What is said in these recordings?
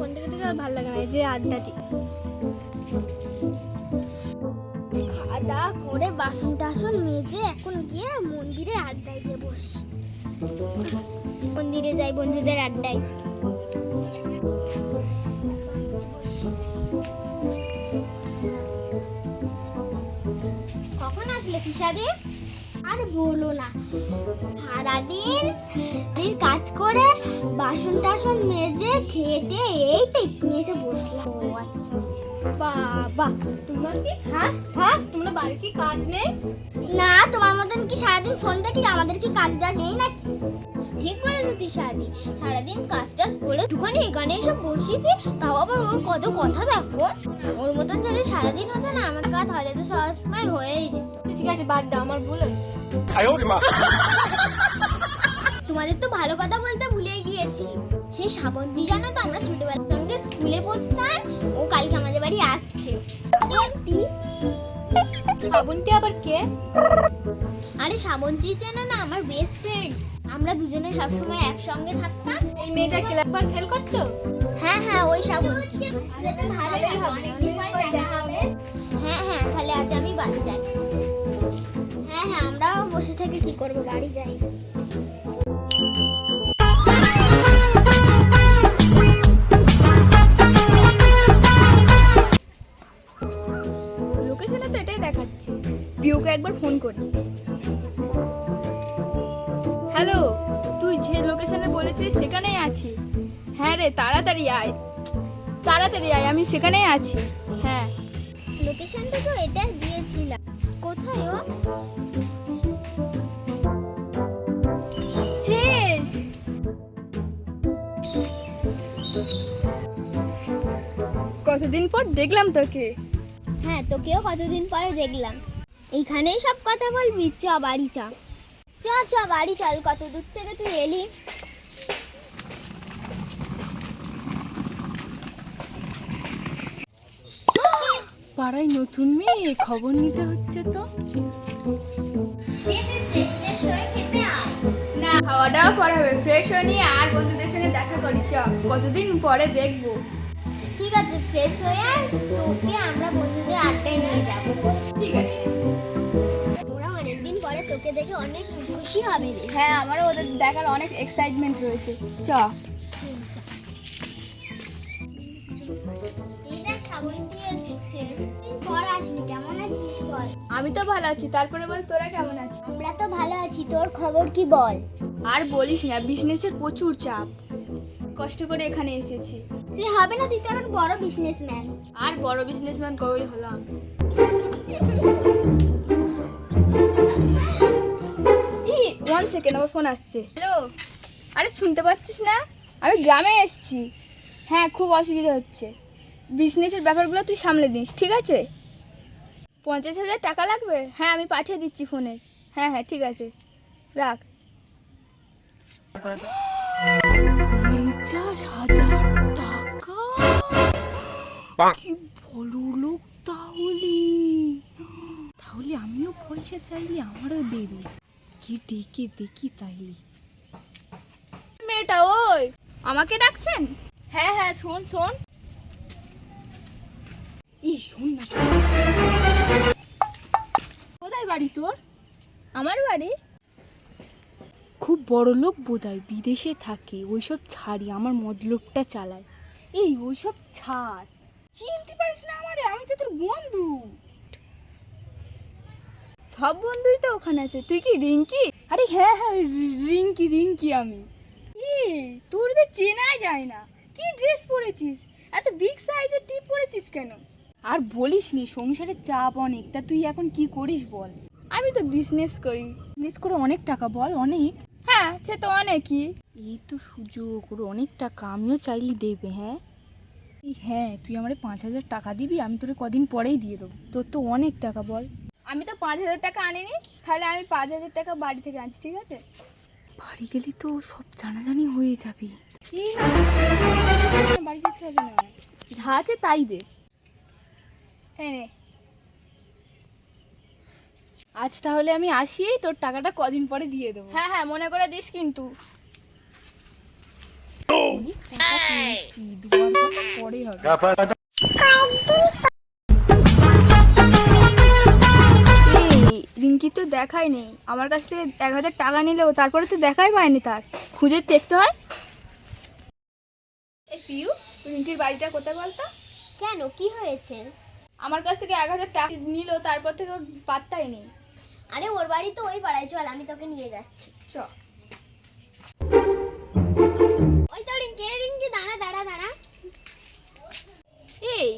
Phone থেকে থেকে আর ভালো লাগে না এই যে আড্ডাটি। খাওয়া দাওয়া করে বাসন টাসন মেজে এখন গিয়ে মন্দিরে আড্ডায় গিয়ে বসি। মন্দিরে যাই বন্ধুদের আড্ডায়। কখন আসলে ফিসাদি আর বলো না। সারাদিন কাজ করে বাসন টাসন মেজে খেতে এই তো একটু এসে বসলাম। ও আচ্ছা। বাবা কি তোমরা কি কাজ নেই? না তোমার মতন কি সারাদিন ফোন দেখি? আমাদের কি কাজ যা নেই নাকি? ঠিক বলেছ সারাদিন কাজ টাজ করে দুখানে এখানে এসব বসেছি তাও আবার ওর কত কথা দেখো ওর মতন যদি সারাদিন হতো না আমার কাজ তাহলে তো সবসময় হয়েই যেত। আচ্ছা, ঠিক আছে বাদ দাও আমার ভুল হচ্ছে। তোমাদের তো ভালো কথা বলতে ভুলে গিয়েছি। সেই শ্রাবন্তী জানো তো আমরা ছোটবেলার সঙ্গে স্কুলে পড়তাম ও কালকে আমাদের বাড়ি আসছে। শ্রাবন্তী আবার কে? আরে শ্রাবন্তী চেনো না আমার বেস্ট ফ্রেন্ড আমরা দুজনে সবসময় একসঙ্গে থাকতাম। এই মেয়েটা কি একবার ফেল করতো? হ্যাঁ হ্যাঁ ওই শ্রাবন্তী ভালোই হবে। করব বাড়ি যাই। লোকেশনে তো এটাই দেখাচ্ছে। পিওকে একবার ফোন করি। হ্যালো তুই যে লোকেশনে বলেছিস সেখানেই আছি। হ্যাঁ রে তাড়াতাড়ি আয়। তাড়াতাড়ি আয় আমি সেখানেই আছি। হ্যাঁ। লোকেশনটা তো এটা দিয়েছিলাম। কোথায় ও? কতদিন পর দেখলাম তোকে? হ্যাঁ তোকেও কতদিন পরে দেখলাম। এইখানেই সব কথা বলবি চ বাড়ি চ। চ চ বাড়ি চল কত দূর থেকে তুই এলি? পাড়ায় নতুন মেয়ে খবর নিতে হচ্ছে তো। না খাওয়া দাওয়া পরে হবে। ফ্রেশ হয়ে নিয়ে আর বন্ধুদের সঙ্গে দেখা করি। চ কতদিন পরে দেখব? ঠিক আছে ফ্রেশ হয়ে আয়, তোকে আমরা বন্ধুদের আড্ডায় নিয়ে যাব। ঠিক আছে। ওরা অনেকদিন পরে তোকে দেখে অনেক খুশি হবে রে। হ্যাঁ আমারও ওদের দেখার অনেক এক্সাইটমেন্ট রয়েছে। চ। আমি তো ভালো আছি তারপরে বল তোরা কেমন আছিস? আমরা তো ভালো আছি তোর খবর কি বল? আর বলিস না বিজনেসের প্রচুর চাপ। কষ্ট করে এখানে এসেছি। সে হবে না তুই তো এখন বড় বিজনেসম্যান আর বড় বিজনেসম্যান কবেই হলাম? এই ওয়ান সেকেন্ড আমার ফোন আসছে। হ্যালো? আরে শুনতে পাচ্ছিস না? আমি গ্রামে এসেছি। হ্যাঁ খুব অসুবিধা হচ্ছে। বিজনেসের ব্যাপারগুলো তুই সামলে দিস ঠিক আছে? পঞ্চাশ হাজার টাকা লাগবে? হ্যাঁ আমি পাঠিয়ে দিচ্ছি ফোনে হ্যাঁ হ্যাঁ ঠিক আছে। রাখ। পঞ্চাশ হাজার কি বড় লোক তাহলে? তাহলে আমিও পয়সা চাইলে আমারও দেবে। কি ডেকে, দেখি মেয়েটা ওই, আমাকে ডাকছেন? হ্যাঁ হ্যাঁ শোন শোন। শোন না, শোন। কোথায় বাড়ি তোর? আমার বাড়ি? খুব বড় লোক বোধহয় বিদেশে থাকে। ওইসব ছাড়ি, আমার মতলবটা চালায়। এই, ওইসব ছাড়। চিনতে পারিস না আমারে আমি তো তোর বন্ধু। সব বন্ধুই তো ওখানে আছে। তুই কি রিঙ্কি? আরে হ্যাঁ হ্যাঁ রিঙ্কি রিঙ্কি আমি। এই তোর তো চেনাই যায় না। কি ড্রেস পরেছিস? এত বিগ সাইজের টিপ পরেছিস কেন? আর বলিস নি সংসারের চাপ অনেক তা তুই এখন কি করিস বল? আমি তো বিজনেস করি। বিজনেস করে অনেক টাকা বল অনেক? হ্যাঁ সে তো অনেকই। এই তো সুযোগ ওর অনেক টাকা আমিও চাইলে দেবে হ্যাঁ? হ্যাঁ তুই আমারে পাঁচ হাজার টাকা দিবি আমি তোরে কদিন পরেই দিয়ে দেবো। তোর তো অনেক টাকা বল। আমি তো পাঁচ হাজার টাকা আনিনি তাহলে আমি পাঁচ হাজার টাকা বাড়ি থেকে আনছি ঠিক আছে? বাড়ি গেলে তো সব জানাজানি হয়ে যাবে। বাড়ি যেতে হবে না। যা আছে তাই দে। হ্যাঁ। আজ তাহলে আমি আসি তোর টাকাটা কদিন পরে দিয়ে দেবো। হ্যাঁ হ্যাঁ মনে করে দিস কিন্তু। হবে। রিঙ্কি তো দেখাই নেই। আমার কাছ থেকে এক হাজার টাকা নিলেও তারপরে তো দেখাই পায়নি তার। খুঁজে দেখতে হয়। এই পিউ রিঙ্কির বাড়িটা কোথায় বলতো? কেন? কি হয়েছে? আমার কাছ থেকে এক হাজার টাকা নিল তারপর থেকে ওর পাত্তাই নেই। আরে ওর বাড়ি তো ওই পাড়ায়। চল আমি তোকে নিয়ে যাচ্ছি। চ। ওই তো রিঙ্কি দাঁড়া দাঁড়া দাঁড়া। এই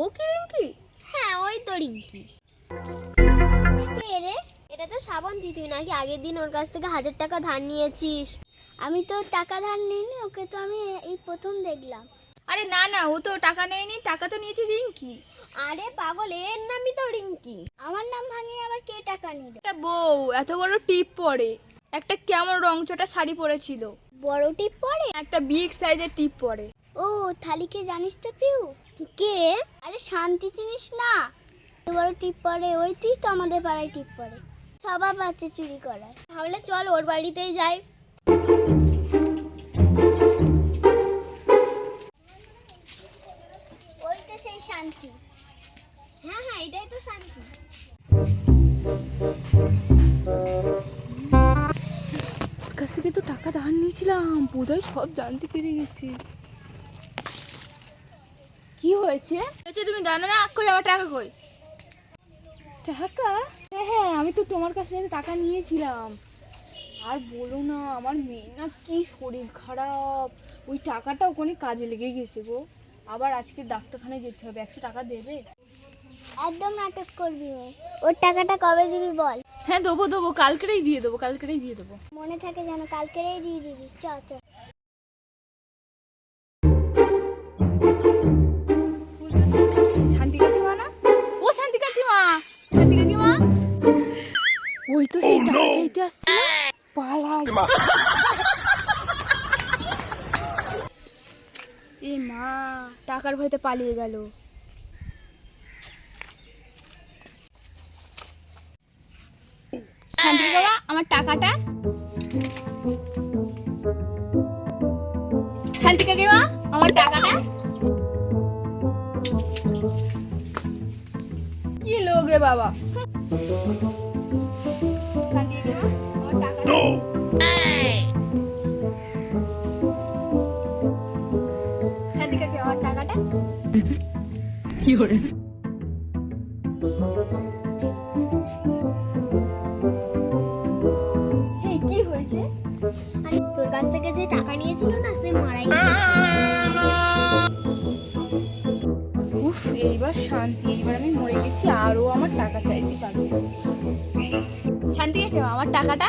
ও কি রিঙ্কি হ্যাঁ ওই তো রিঙ্কি। কে রে? এটা তো শ্রাবন্তী তুই নাকি আগের দিন ওর কাছ থেকে হাজার টাকা ধার নিয়েছিস? আমি তো টাকা ধার নিইনি ওকে তো আমি এই প্রথম দেখলাম। আরে না না ও তো টাকা নেয়নি টাকা তো নিয়েছে রিঙ্কি। আরে পাগল এর নামই তো রিঙ্কি। আমার নাম ভাঙিয়ে আবার কে টাকা নিল বউ এত বড় টিপ পরে। একটা কেমন রংচটা শাড়ি পরেছিল। বড় টিপ পরে? একটা বিগ সাইজের টিপ পরে। ও থালিকে জানিস তো পিউ? কে আরে শান্তি চিনিস না? বড় টিপ পড়ে ওইতেই তো আমাদের পাড়ায় টিপ পরে। স্বভাব বাচ্চা চুরি করার। তাহলে চল ওর বাড়িতেই যাই। ওই তো সেই শান্তি। হ্যাঁ হ্যাঁ এটাই তো শান্তি। কাছ থেকে তো টাকা ধার নিয়েছিলাম। বোধহয় সব জানতে পেরে গেছে। কি হয়েছে? হয়েছে তুমি জানো না কই আমার টাকা কই? টাকা? হ্যাঁ হ্যাঁ আমি তো তোমার কাছ থেকে টাকা নিয়েছিলাম। আর বলো না আমার মেয়ে না কি শরীর খারাপ। ওই টাকাটা ওখানে কাজে লেগে গেছে গো। আবার আজকে ডাক্তারখানায় যেতে হবে একশো টাকা দেবে? একদম নাটক করবি। ওর টাকাটা কবে দিবি বল? হ্যাঁ দেবো দেবো কালকেরেই দিয়ে দেবো কালকেরেই দিয়ে দেবো। মনে থাকে যেন কালকেরেই দিয়ে দিবি। চ চ। শান্তি কাকিমা না ও শান্তি কাকিমা শান্তি কাকিমা ওই তো সেই টাকা চাইতে আসছে পালাই এ মা টাকার ভয়তে পালিয়ে গেল শান্তি কাকিমা আমার টাকাটা। শান্তি কাকিমা আমার টাকাটা। কি লোক রে বাবা। সাদিকাকে আমার টাকাটা